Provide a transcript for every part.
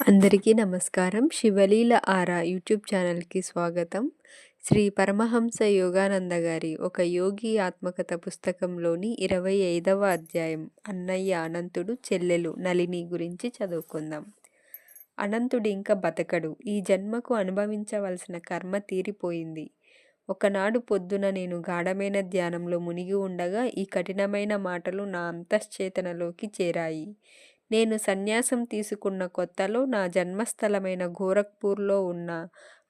అందరికీ నమస్కారం. శివలీల ఆరా యూట్యూబ్ ఛానల్కి స్వాగతం. శ్రీ పరమహంస యోగానంద గారి ఒక యోగి ఆత్మకథ పుస్తకంలోని ఇరవై ఐదవ అధ్యాయం అన్నయ్య అనంతుడు చెల్లెలు నలిని గురించి చదువుకుందాం. అనంతుడు ఇంకా బతకడు. ఈ జన్మకు అనుభవించవలసిన కర్మ తీరిపోయింది. ఒకనాడు పొద్దున నేను గాఢమైన ధ్యానంలో మునిగి ఉండగా ఈ కఠినమైన మాటలు నా అంతశ్చేతనలోకి చేరాయి. నేను సన్యాసం తీసుకున్న కొత్తలో నా జన్మస్థలమైన గోరఖ్పూర్లో ఉన్న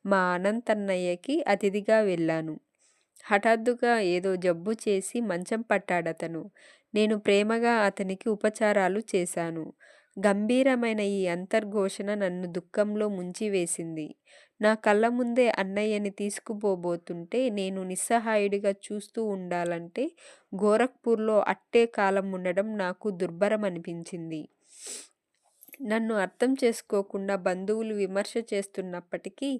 మా అనంతన్నయ్యకి అతిథిగా వెళ్ళాను. హఠాత్తుగా ఏదో జబ్బు చేసి మంచం పట్టాడతను. నేను ప్రేమగా అతనికి ఉపచారాలు చేశాను. గంభీరమైన ఈ అంతర్ఘోషణ నన్ను దుఃఖంలో ముంచివేసింది. నా కళ్ళ ముందే అన్నయ్యని తీసుకుపోబోతుంటే నేను నిస్సహాయుడిగా చూస్తూ ఉండాలంటే గోరఖ్పూర్లో అట్టే కాలం ఉండడం నాకు దుర్భరం అనిపించింది నన్ను అర్థం చేసుకోకుండా బంధువులు విమర్శ చేస్తున్నప్పటికీ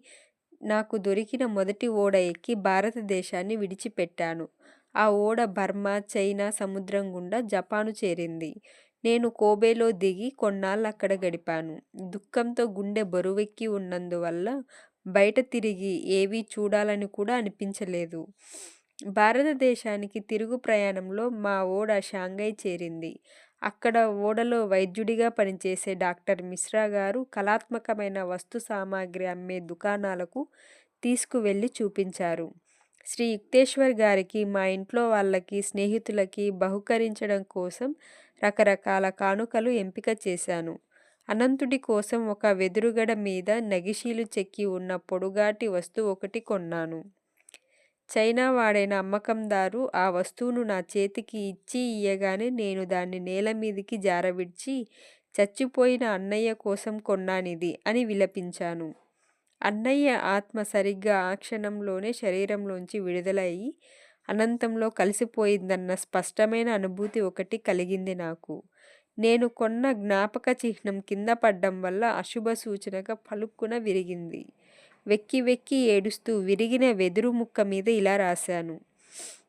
నాకు దొరికిన మొదటి ఓడ ఎక్కి భారతదేశాన్ని విడిచిపెట్టాను. ఆ ఓడ బర్మా చైనా సముద్రం గుండా జపాను చేరింది. నేను కోబేలో దిగి కొన్నాళ్ళు అక్కడ గడిపాను. దుఃఖంతో గుండె బరువెక్కి ఉన్నందువల్ల బయట తిరిగి ఏవీ చూడాలని కూడా అనిపించలేదు. భారతదేశానికి తిరుగు ప్రయాణంలో మా ఓడ షాంఘై చేరింది. అక్కడ ఓడలో వైద్యుడిగా పనిచేసే డాక్టర్ మిశ్రా గారు కళాత్మకమైన వస్తు సామాగ్రి అమ్మే దుకాణాలకు తీసుకువెళ్ళి చూపించారు. శ్రీ యుక్తేశ్వర్ గారికి మా ఇంట్లో వాళ్ళకి స్నేహితులకి బహుకరించడం కోసం రకరకాల కానుకలు ఎంపిక చేశాను. అనంతుడి కోసం ఒక వెదురుగడ మీద నగిషీలు చెక్కి ఉన్న పొడుగాటి వస్తువు ఒకటి కొన్నాను. చైనా వాడైన అమ్మకందారు ఆ వస్తువును నా చేతికి ఇచ్చి ఇయ్యగానే నేను దాన్ని నేల మీదికి జారవిడ్చి చచ్చిపోయిన అన్నయ్య కోసం కొన్నానిది అని విలపించాను. అన్నయ్య ఆత్మ సరిగ్గా ఆ క్షణంలోనే శరీరంలోంచి విడుదలయ్యి అనంతంలో కలిసిపోయిందన్న స్పష్టమైన అనుభూతి ఒకటి కలిగింది నాకు. నేను కొన్న జ్ఞాపక చిహ్నం కింద పడ్డం వల్ల అశుభ సూచనగా పలుక్కున విరిగింది. వెక్కి వెక్కి ఏడుస్తూ విరిగిన వెదురు ముక్క మీద ఇలా రాశాను.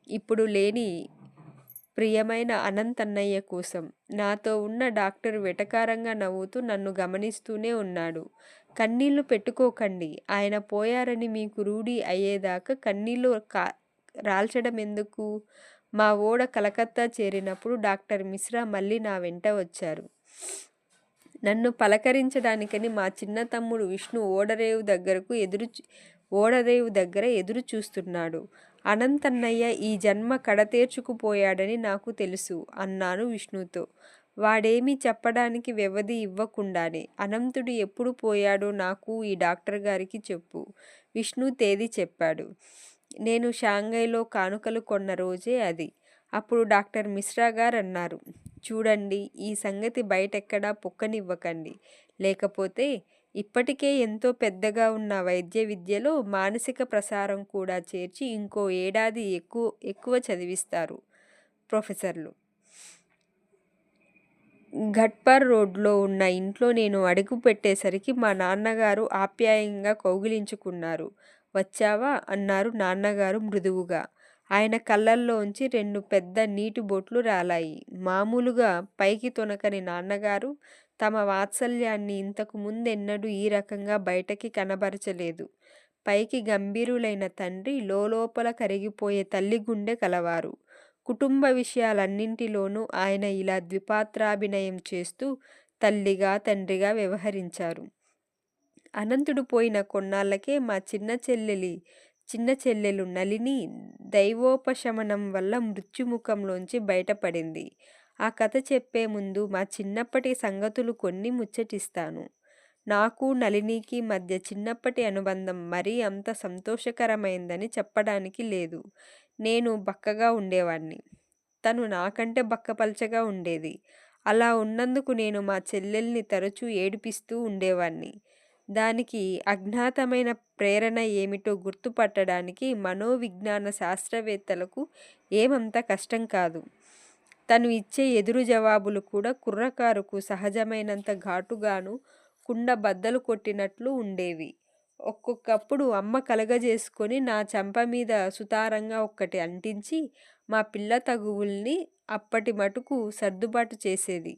ఇప్పుడు లేని ప్రియమైన అనంతన్నయ్య కోసం నాతో ఉన్న డాక్టర్ వెటకారంగా నవ్వుతూ నన్ను గమనిస్తూనే ఉన్నాడు. కన్నీళ్ళు పెట్టుకోకండి. ఆయన పోయారని మీకు రూఢి అయ్యేదాకా కన్నీళ్ళు కా రాల్చడం ఎందుకు? మా ఓడ కలకత్తా చేరినప్పుడు డాక్టర్ మిశ్రా మళ్ళీ నా వెంట వచ్చారు. నన్ను పలకరించడానికని మా చిన్న తమ్ముడు విష్ణు ఓడరేవు దగ్గరకు ఎదురు ఓడరేవు దగ్గర ఎదురు చూస్తున్నాడు. అనంతన్నయ్య ఈ జన్మ కడతేర్చుకుపోయాడని నాకు తెలుసు అన్నాను విష్ణుతో. వాడేమీ చెప్పడానికి వ్యవధి ఇవ్వకుండానే అనంతుడు ఎప్పుడు పోయాడో నాకు ఈ డాక్టర్ గారికి చెప్పు విష్ణు తేదీ చెప్పాడు. నేను షాంఘైలో కానుకలు కొన్న రోజే అది. అప్పుడు డాక్టర్ మిశ్రా గారు అన్నారు చూడండి ఈ సంగతి బయటెక్కడా పొక్కనివ్వకండి. లేకపోతే ఇప్పటికే ఎంతో పెద్దగా ఉన్న వైద్య విద్యలో మానసిక ప్రసారం కూడా చేర్చి ఇంకో ఏడాది ఎక్కువ ఎక్కువ చదివిస్తారు ప్రొఫెసర్లు. ఘట్పర్ రోడ్లో ఉన్న ఇంట్లో నేను అడుగు పెట్టేసరికి మా నాన్నగారు ఆప్యాయంగా కౌగిలించుకున్నారు. వచ్చావా? అన్నారు నాన్నగారు మృదువుగా. ఆయన కళ్ళల్లోంచి రెండు పెద్ద నీటి బొట్లు రాలాయి. మామూలుగా పైకి తొనకని నాన్నగారు తమ వాత్సల్యాన్ని ఇంతకు ముందెన్నడూ ఈ రకంగా బయటకి కనబరచలేదు. పైకి గంభీరులైన తండ్రి లోపల కరిగిపోయే తల్లి గుండె కలవారు. కుటుంబ విషయాలన్నింటిలోనూ ఆయన ఇలా ద్విపాత్రాభినయం చేస్తూ తల్లిగా తండ్రిగా వ్యవహరించారు. అనంతుడు పోయిన కొన్నాళ్ళకే మా చిన్న చెల్లెలి చిన్న చెల్లెలు నలిని దైవోపశమనం వల్ల మృత్యుముఖంలోంచి బయటపడింది. ఆ కథ చెప్పే ముందు మా చిన్నప్పటి సంగతులు కొన్ని ముచ్చటిస్తాను. నాకు నలినికి మధ్య చిన్నప్పటి అనుబంధం మరీ అంత సంతోషకరమైందని చెప్పడానికి లేదు. నేను బక్కగా ఉండేవాణ్ణి తను నాకంటే బక్కపల్చగా ఉండేది. అలా ఉన్నందుకు నేను మా చెల్లెల్ని తరచూ ఏడిపిస్తూ ఉండేవాణ్ణి దానికి అజ్ఞాతమైన ప్రేరణ ఏమిటో గుర్తుపట్టడానికి మనోవిజ్ఞాన శాస్త్రవేత్తలకు ఏమంత కష్టం కాదు. తను ఇచ్చే ఎదురు జవాబులు కూడా కుర్రకారుకు సహజమైనంత ఘాటుగాను కుండ బద్దలు కొట్టినట్లు ఉండేవి. ఒక్కొక్కప్పుడు అమ్మ కలగజేసుకొని నా చెంప మీద సుతారంగా ఒక్కటి అంటించి మా పిల్ల తగువుల్ని అప్పటి మటుకు సర్దుబాటు చేసేది.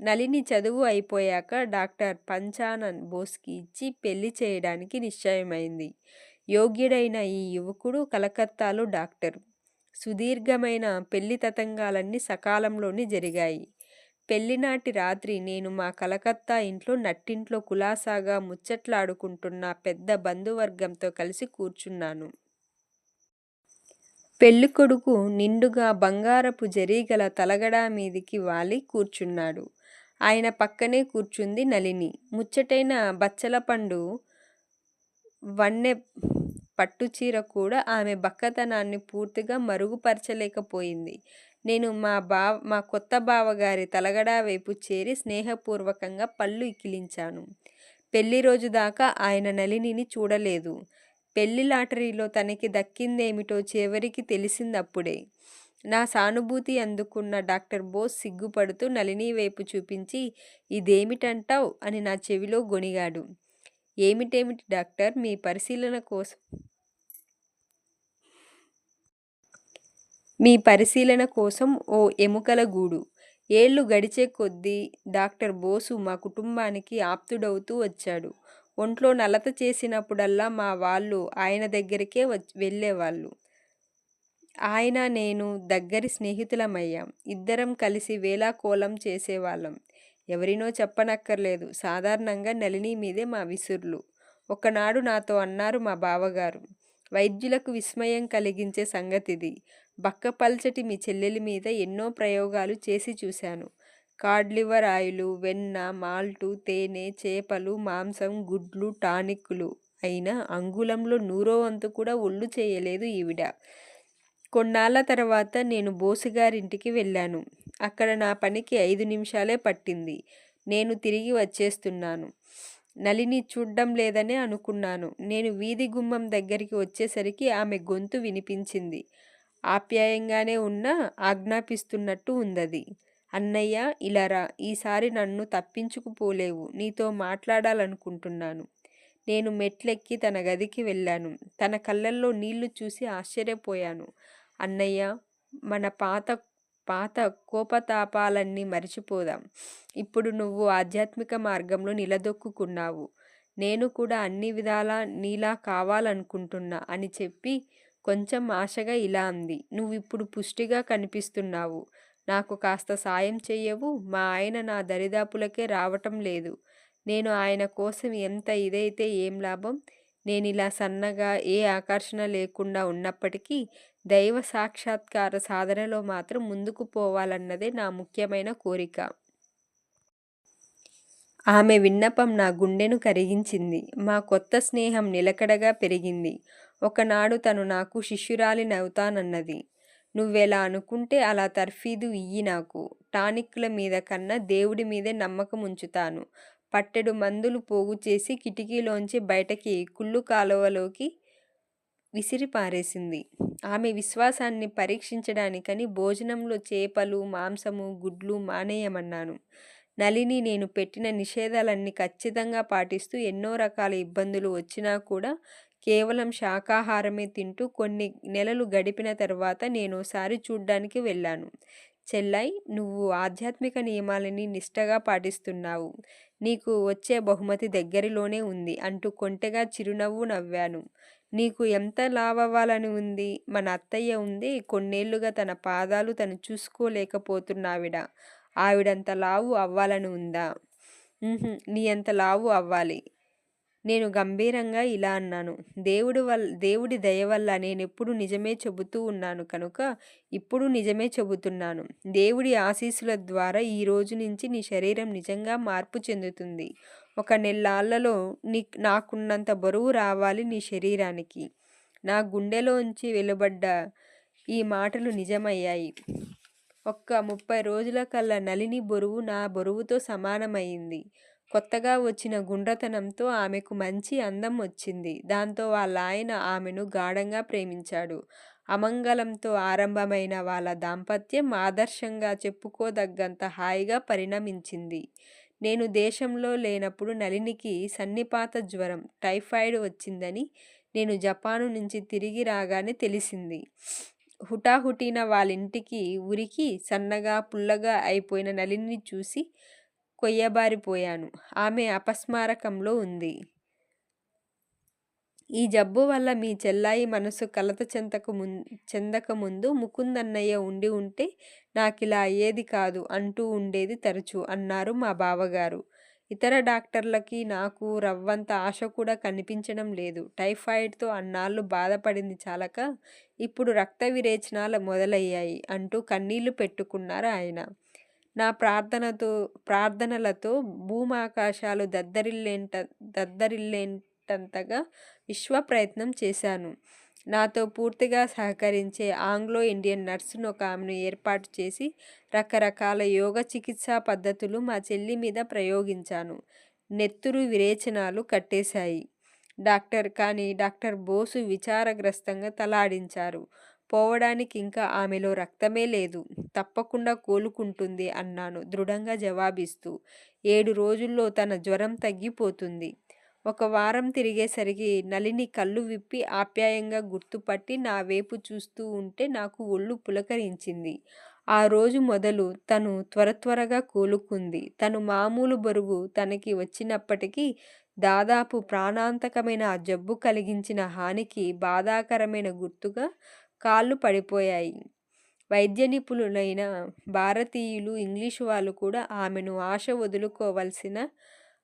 నళిని చదువు అయిపోయాక డాక్టర్ పంచానన్ బోస్కి ఇచ్చి పెళ్ళి చేయడానికి నిశ్చయమైంది. యోగ్యుడైన ఈ యువకుడు కలకత్తాలో డాక్టర్. సుదీర్ఘమైన పెళ్ళి తతంగాలన్నీ సకాలంలోనే జరిగాయి. పెళ్ళినాటి రాత్రి నేను మా కలకత్తా ఇంట్లో నట్టింట్లో కులాసాగా ముచ్చట్లాడుకుంటున్న పెద్ద బంధువర్గంతో కలిసి కూర్చున్నాను. పెళ్ళికొడుకు నిండుగా బంగారపు జరీగల తలగడా మీదికి వాలి కూర్చున్నాడు. ఆయన పక్కనే కూర్చుంది నలిని ముచ్చటైన బచ్చల పండు వన్నె పట్టుచీర కూడా ఆమె బక్కతనాన్ని పూర్తిగా మరుగుపరచలేకపోయింది. నేను మా బావ మా కొత్త బావగారి తలగడా వైపు చేరి స్నేహపూర్వకంగా పళ్ళు ఇకిలించాను. పెళ్ళి రోజు దాకా ఆయన నలినిని చూడలేదు. పెళ్ళి లాటరీలో తనకి దక్కిందేమిటో చివరికి తెలిసిందప్పుడే. నా సానుభూతి అందుకున్న డాక్టర్ బోస్ సిగ్గుపడుతూ నలిని వైపు చూపించి ఇదేమిటంటావ్? అని నా చెవిలో గొనిగాడు ఏమిటేమిటి డాక్టర్? మీ పరిశీలన కోసం మీ పరిశీలన కోసం ఓ ఎముకల గూడు. ఏళ్ళు గడిచే కొద్దీ డాక్టర్ బోసు మా కుటుంబానికి ఆప్తుడవుతూ వచ్చాడు. ఒంట్లో నలత చేసినప్పుడల్లా మా వాళ్ళు ఆయన దగ్గరికే వచ్ వెళ్ళేవాళ్ళు. ఆయన నేను దగ్గరి స్నేహితులమయ్యాం. ఇద్దరం కలిసి వేలాకోలం చేసేవాళ్ళం. ఎవరినో చెప్పనక్కర్లేదు. సాధారణంగా నలిని మీదే మా విసుర్లు. ఒకనాడు నాతో అన్నారు మా బావగారు వైద్యులకు విస్మయం కలిగించే సంగతిది. బక్కపల్చటి మీ చెల్లెలి మీద ఎన్నో ప్రయోగాలు చేసి చూశాను. కాడ్లివర్ ఆయిలు వెన్న మాల్టు తేనె చేపలు మాంసం గుడ్లు టానిక్కులు. అయినా అంగుళంలో నూరో వంతు కూడా ఒళ్ళు చేయలేదు ఈవిడ. కొన్నాళ్ళ తర్వాత నేను బోసుగారింటికి వెళ్ళాను. అక్కడ నా పనికి ఐదు నిమిషాలే పట్టింది. నేను తిరిగి వచ్చేస్తున్నాను. నలిని చూడ్డం లేదనే అనుకున్నాను. నేను వీధి గుమ్మం దగ్గరికి వచ్చేసరికి ఆమె గొంతు వినిపించింది. ఆప్యాయంగానే ఉన్నా ఆజ్ఞాపిస్తున్నట్టు ఉందది. అన్నయ్య ఇలారా ఈసారి నన్ను తప్పించుకుపోలేవు. నీతో మాట్లాడాలనుకుంటున్నాను. నేను మెట్లెక్కి తన గదికి వెళ్ళాను. తన కళ్ళల్లో నీళ్ళు చూసి ఆశ్చర్యపోయాను. అన్నయ్య మన పాత పాత కోపతాపాలన్నీ మరిచిపోదాం. ఇప్పుడు నువ్వు ఆధ్యాత్మిక మార్గంలో నిలదొక్కున్నావు నేను కూడా అన్ని విధాలా నీలా కావాలనుకుంటున్నా అని చెప్పి కొంచెం ఆశగా ఇలా అంది. నువ్వు ఇప్పుడు పుష్టిగా కనిపిస్తున్నావు. నాకు కాస్త సాయం చెయ్యవు. మా ఆయన నా దరిదాపులకే రావటం లేదు. నేను ఆయన కోసం ఎంత ఇదైతే ఏం లాభం? నేను ఇలా సన్నగా ఏ ఆకర్షణ లేకుండా ఉన్నప్పటికీ దైవ సాక్షాత్కార సాధనలో మాత్రం ముందుకు పోవాలన్నదే నా ముఖ్యమైన కోరిక. ఆమె విన్నపం నా గుండెను కరిగించింది. మా కొత్త స్నేహం నిలకడగా పెరిగింది. ఒకనాడు తను నాకు శిష్యురాలినవుతానన్నది నువ్వెలా అనుకుంటే అలా తర్ఫీదు ఇయ్యి నాకు. టానిక్ల మీద కన్నా దేవుడి మీదే నమ్మకం ఉంచుతాను. పట్టెడు మందులు పోగు చేసి కిటికీలోంచి బయటకి కుళ్ళు కాలువలోకి విసిరిపారేసింది. ఆమె విశ్వాసాన్ని పరీక్షించడానికని భోజనంలో చేపలు మాంసము గుడ్లు మానేయమన్నాను. నలిని నేను పెట్టిన నిషేధాలన్నీ ఖచ్చితంగా పాటిస్తూ ఎన్నో రకాల ఇబ్బందులు వచ్చినా కూడా కేవలం శాకాహారమే తింటూ కొన్ని నెలలు గడిపిన తర్వాత నేను ఒకసారి చూడ్డానికి వెళ్ళాను. చెల్లై నువ్వు ఆధ్యాత్మిక నియమాలని నిష్టగా పాటిస్తున్నావు. నీకు వచ్చే బహుమతి దగ్గరలోనే ఉంది అంటూ కొంటెగా చిరునవ్వు నవ్వాను. నీకు ఎంత లావవ్వాలని ఉంది? మన అత్తయ్య ఉంది. కొన్నేళ్ళుగా తన పాదాలు తను చూసుకోలేకపోతున్నావిడ. ఆవిడంత లావు అవ్వాలని ఉందా? నీ అంత లావు అవ్వాలి. నేను గంభీరంగా ఇలా అన్నాను. దేవుడి వల్ల దేవుడి దయ వల్ల నేను ఎప్పుడు నిజమే చెబుతూ ఉన్నాను కనుక ఇప్పుడు నిజమే చెబుతున్నాను. దేవుడి ఆశీస్సుల ద్వారా ఈ రోజు నుంచి నీ శరీరం నిజంగా మార్పు చెందుతుంది. ఒక నెల్లాళ్ళలో నీ నాకున్నంత బరువు రావాలి నీ శరీరానికి. నా గుండెలోంచి వెలువడ్డ ఈ మాటలు నిజమయ్యాయి. ఒక్క ముప్పై రోజుల కల్లా నలిని బరువు నా బరువుతో సమానమైంది. కొత్తగా వచ్చిన గుండ్రతనంతో ఆమెకు మంచి అందం వచ్చింది. దాంతో వాళ్ళ ఆయన ఆమెను గాఢంగా ప్రేమించాడు. అమంగళంతో ఆరంభమైన వాళ్ళ దాంపత్యం ఆదర్శంగా చెప్పుకోదగ్గంత హాయిగా పరిణమించింది. నేను దేశంలో లేనప్పుడు నలినికి సన్నిపాత జ్వరం టైఫాయిడ్ వచ్చిందని నేను జపాను నుంచి తిరిగి రాగానే తెలిసింది. హుటాహుటిన వాళ్ళింటికి ఉరికి సన్నగా పుల్లగా అయిపోయిన నలిని చూసి కొయ్యబారిపోయాను. ఆమె అపస్మారకంలో ఉంది. ఈ జబ్బు వల్ల మీ చెల్లాయి మనసు కలత చెందక ముం చెందకముందు ముకుందన్నయ్య ఉండి ఉంటే నాకిలా అయ్యేది కాదు అంటూ ఉండేది తరచు అన్నారు మా బావగారు. ఇతర డాక్టర్లకి నాకు రవ్వంత ఆశ కూడా కనిపించడం లేదు. టైఫాయిడ్తో అన్నాళ్ళు బాధపడింది చాలక ఇప్పుడు రక్త విరేచనాలు మొదలయ్యాయి అంటూ కన్నీళ్ళు పెట్టుకున్నారు ఆయన. నా ప్రార్థనతో ప్రార్థనలతో భూమాకాశాలు దద్దరిల్లేంట దద్దరిల్లేంట పట్టంతగా విశ్వ ప్రయత్నం చేశాను. నాతో పూర్తిగా సహకరించే ఆంగ్లో ఇండియన్ నర్సును ఒక ఆమెను ఏర్పాటు చేసి రకరకాల యోగ చికిత్సా పద్ధతులు మా చెల్లి మీద ప్రయోగించాను. నెత్తురు విరేచనాలు కట్టేశాయి. డాక్టర్ కానీ డాక్టర్ బోసు విచారగ్రస్తంగా తలాడించారు. పోవడానికి ఇంకా ఆమెలో రక్తమే లేదు. తప్పకుండా కోలుకుంటుంది అన్నాను దృఢంగా జవాబిస్తూ. ఏడు రోజుల్లో తన జ్వరం తగ్గిపోతుంది. ఒక వారం తిరిగేసరికి నలిని కళ్ళు విప్పి ఆప్యాయంగా గుర్తుపట్టి నా వైపు చూస్తూ ఉంటే నాకు ఒళ్ళు పులకరించింది. ఆ రోజు మొదలు తను త్వర త్వరగా కోలుకుంది. తను మామూలు బరువు తనకి వచ్చినప్పటికీ దాదాపు ప్రాణాంతకమైన ఆ జబ్బు కలిగించిన హానికి బాధాకరమైన గుర్తుగా కాళ్ళు పడిపోయాయి. వైద్య నిపుణులైన భారతీయులు ఇంగ్లీషు వాళ్ళు కూడా ఆమెను ఆశ వదులుకోవలసిన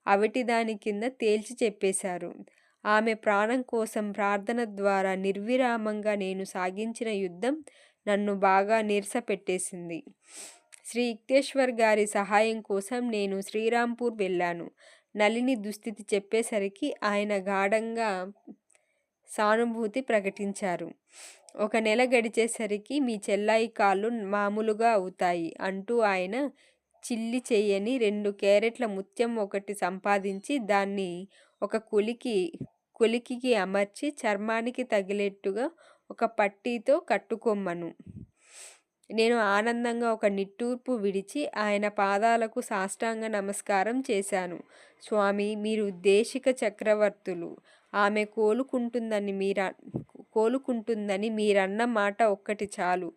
అవిటి దాని కింద తేల్చి చెప్పేశారు. ఆమె ప్రాణం కోసం ప్రార్థన ద్వారా నిర్విరామంగా నేను సాగించిన యుద్ధం నన్ను బాగా నీరసపెట్టేసింది శ్రీ యుక్తేశ్వర్ గారి సహాయం కోసం నేను శ్రీరాంపూర్ వెళ్ళాను. నలిని దుస్థితి చెప్పేసరికి ఆయన గాఢంగా సానుభూతి ప్రకటించారు. ఒక నెల గడిచేసరికి మీ చెల్లాయి కాళ్ళు మామూలుగా అవుతాయి అంటూ ఆయన చిల్లి చేయని రెండు క్యారెట్ల ముత్యం ఒకటి సంపాదించి దాన్ని ఒక కొలికి కొలికికి అమర్చి చర్మానికి తగిలేట్టుగా ఒక పట్టీతో కట్టుకొమ్మను. నేను ఆనందంగా ఒక నిట్టూర్పు విడిచి ఆయన పాదాలకు సాష్టాంగ నమస్కారం చేశాను. స్వామి మీరు దేశిక చక్రవర్తులు. ఆమె కోలుకుంటుందని మీర కోలుకుంటుందని మీరన్న మాట ఒక్కటి చాలు.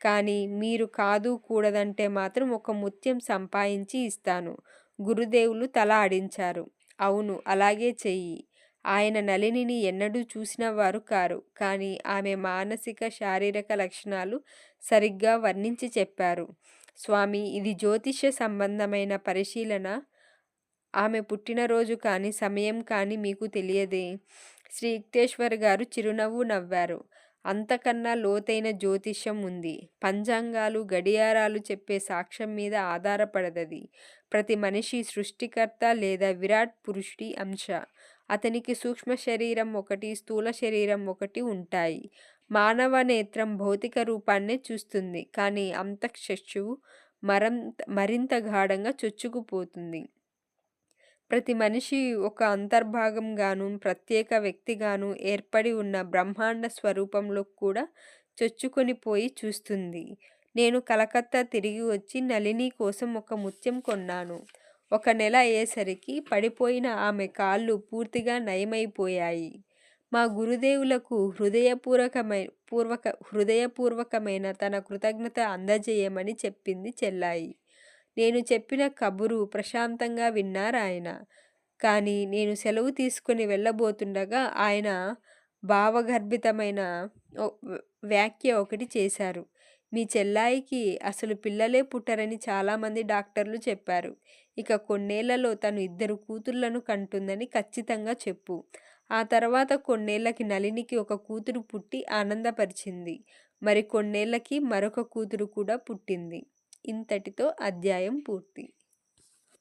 కానీ మీరు కాదు కూడదంటే మాత్రం ఒక ముత్యం సంపాదించి ఇస్తాను. గురుదేవులు తల ఆడించారు. అవును అలాగే చెయ్యి. ఆయన నళినిని ఎన్నడూ చూసిన వారు కారు. కానీ ఆమె మానసిక శారీరక లక్షణాలు సరిగ్గా వర్ణించి చెప్పారు. స్వామి ఇది జ్యోతిష్య సంబంధమైన పరిశీలన. ఆమె పుట్టినరోజు కానీ సమయం కానీ మీకు తెలియదే? శ్రీ యుక్తేశ్వర్ గారు చిరునవ్వు నవ్వారు. అంతకన్నా లోతైన జ్యోతిష్యం ఉంది. పంచాంగాలు గడియారాలు చెప్పే సాక్ష్యం మీద ఆధారపడదది. ప్రతి మనిషి సృష్టికర్త లేదా విరాట్ పురుషుడి అంశ. అతనికి సూక్ష్మ శరీరం ఒకటి స్థూల శరీరం ఒకటి ఉంటాయి. మానవ నేత్రం భౌతిక రూపాన్నే చూస్తుంది. కానీ అంతఃశిశువు మరంత మరింత గాఢంగా చొచ్చుకుపోతుంది. ప్రతి మనిషి ఒక అంతర్భాగంగాను ప్రత్యేక వ్యక్తిగాను ఏర్పడి ఉన్న బ్రహ్మాండ స్వరూపంలో కూడా చొచ్చుకొని పోయి చూస్తుంది. నేను కలకత్తా తిరిగి వచ్చి నళిని కోసం ఒక ముత్యం కొన్నాను. ఒక నెల అయ్యేసరికి పడిపోయిన ఆమె కాళ్ళు పూర్తిగా నయమైపోయాయి. మా గురుదేవులకు హృదయపూర్వకమై పూర్వక హృదయపూర్వకమైన తన కృతజ్ఞత అందజేయమని చెప్పింది చెల్లాయి. నేను చెప్పిన కబురు ప్రశాంతంగా విన్నారాయన కానీ నేను సెలవు తీసుకుని వెళ్ళబోతుండగా ఆయన భావగర్భితమైన వ్యాఖ్య ఒకటి చేశారు. మీ చెల్లాయికి అసలు పిల్లలే పుట్టరని చాలామంది డాక్టర్లు చెప్పారు. ఇక కొన్నేళ్ళలో తను ఇద్దరు కూతుర్లను కంటుందని ఖచ్చితంగా చెప్పు. ఆ తర్వాత కొన్నేళ్ళకి నలినికి ఒక కూతురు పుట్టి ఆనందపరిచింది. మరి కొన్నేళ్ళకి మరొక కూతురు కూడా పుట్టింది. ఇంతటితో అధ్యాయం పూర్తి.